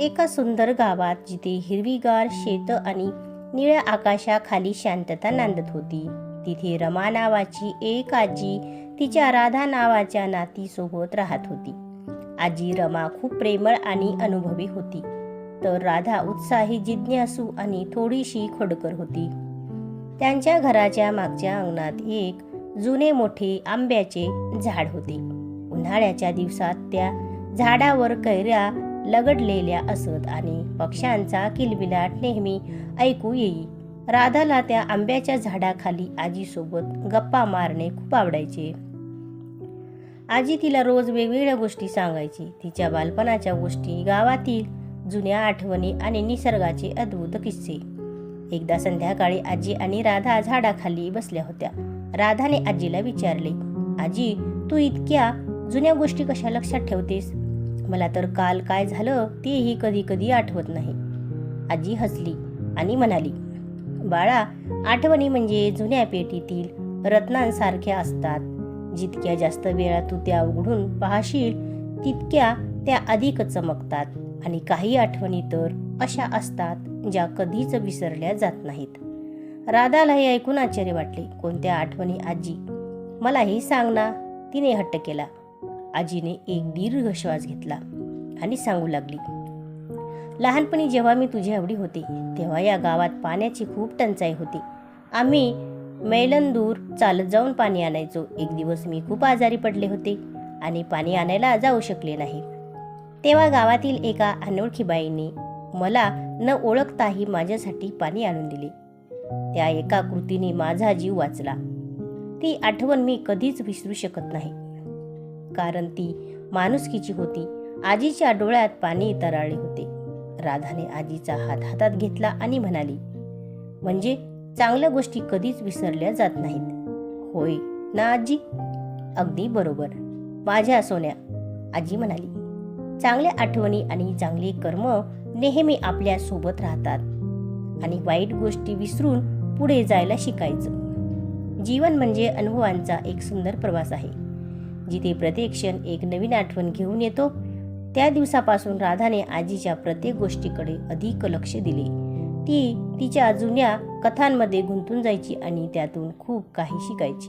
एका सुंदर गावात जिथे हिरवीगार शेत आणि निळ्या आकाशाखाली शांतता नांदत होती. तिथे रमा नावाची एक आजी तिच्या राधा नावाच्या नातीसोबत राहत होती. आजी रमा खूप प्रेमळ आणि अनुभवी होती. तर राधा उत्साही जिज्ञासू आणि थोडीशी खोडकर होती. त्यांच्या घराच्या मागच्या अंगणात एक जुने मोठे आंब्याचे झाड होते. उन्हाळ्याच्या दिवसात त्या झाडावर कैऱ्या लगडलेल्या असत आणि पक्ष्यांचा किलबिलाट नेहमी ऐकू येई. राधाला त्या आंब्याच्या झाडाखाली आजीसोबत गप्पा मारणे खूप आवडायचे. आजी तिला रोज वेगवेगळ्या गोष्टी सांगायची. तिच्या बालपणाच्या गोष्टी गावातील जुन्या आठवणी आणि निसर्गाचे अद्भुत किस्से. एकदा संध्याकाळी आजी आणि राधा झाडाखाली बसल्या होत्या. राधाने आजीला विचारले आजी तू इतक्या जुन्या गोष्टी कशा लक्षात ठेवतेस? मला तर काल काय झालं तेही कधी कधी आठवत नाही. आजी हसली आणि म्हणाली बाळा आठवणी म्हणजे जुन्या पेटीतील रत्नांसारख्या असतात. जितक्या जास्त वेळा तू त्या उघडून पाहशील तितक्या त्या अधिक चमकतात आणि काही आठवणी तर अशा असतात ज्या कधीच विसरल्या जात नाहीत. राधाला हे ऐकून आश्चर्य वाटले कोणत्या आठवणी आजी? मलाही सांग ना. तिने हट्ट केला आजीने एक दीर्घ श्वास घेतला आणि सांगू लागली लहानपणी जेव्हा मी तुझी आवडी होते तेव्हा या गावात पाण्याची खूप टंचाई होती. आम्ही मैलन दूर चालत जाऊन पाणी आणायचो. एक दिवस मी खूप आजारी पडले होते आणि पाणी आणायला जाऊ शकले नाही. तेव्हा गावातील एका अनोळखी बाईने मला न ओळखताही माझ्यासाठी पाणी आणून दिले. त्या एका कृतीने माझा जीव वाचला. ती आठवण मी कधीच विसरू शकत नाही. कारण ती माणुसकीची होती. आजीच्या डोळ्यात पाणी तराळले होते. राधाने आजीचा हात हातात घेतला आणि म्हणाली म्हणजे चांगल्या गोष्टी कधीच विसरल्या जात नाहीत. होय ना आजी? अगदी बरोबर. माझ्या सोन्या. आजी म्हणाली चांगल्या आठवणी आणि चांगली कर्म नेहमी आपल्यासोबत राहतात आणि वाईट गोष्टी विसरून पुढे जायला शिकायचं. जीवन म्हणजे अनुभवांचा एक सुंदर प्रवास आहे. जिथे प्रत्येक क्षण एक नवीन आठवण घेऊन येतो त्या दिवसापासून राधाने आजीच्या प्रत्येक गोष्टीकडे अधिक लक्ष दिले. ती तिच्या जुन्या कथांमध्ये गुंतून जायची आणि त्यातून खूप काही शिकायची.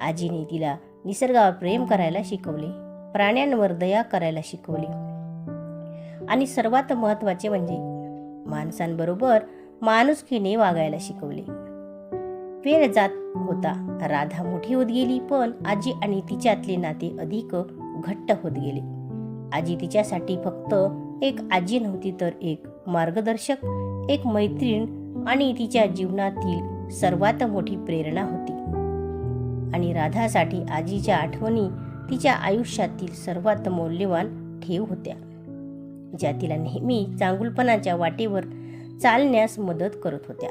आजीने तिला निसर्गावर प्रेम करायला शिकवले प्राण्यांवर दया करायला शिकवले. आणि सर्वात महत्त्वाचे म्हणजे माणसांबरोबर माणुसकीने वागायला शिकवले. वेळ जात होता. राधा मोठी होत गेली पण आजी आणि तिच्यातले नाते अधिक घट्ट होत गेले. आजी तिच्यासाठी फक्त एक आजी नव्हती तर एक मार्गदर्शक एक मैत्रीण आणि तिच्या जीवनातील सर्वात मोठी प्रेरणा होती. आणि राधासाठी आजीच्या आठवणी तिच्या आयुष्यातील सर्वात मौल्यवान ठेव होत्या ज्या तिला नेहमी चांगुलपणाच्या वाटेवर चालण्यास मदत करत होत्या.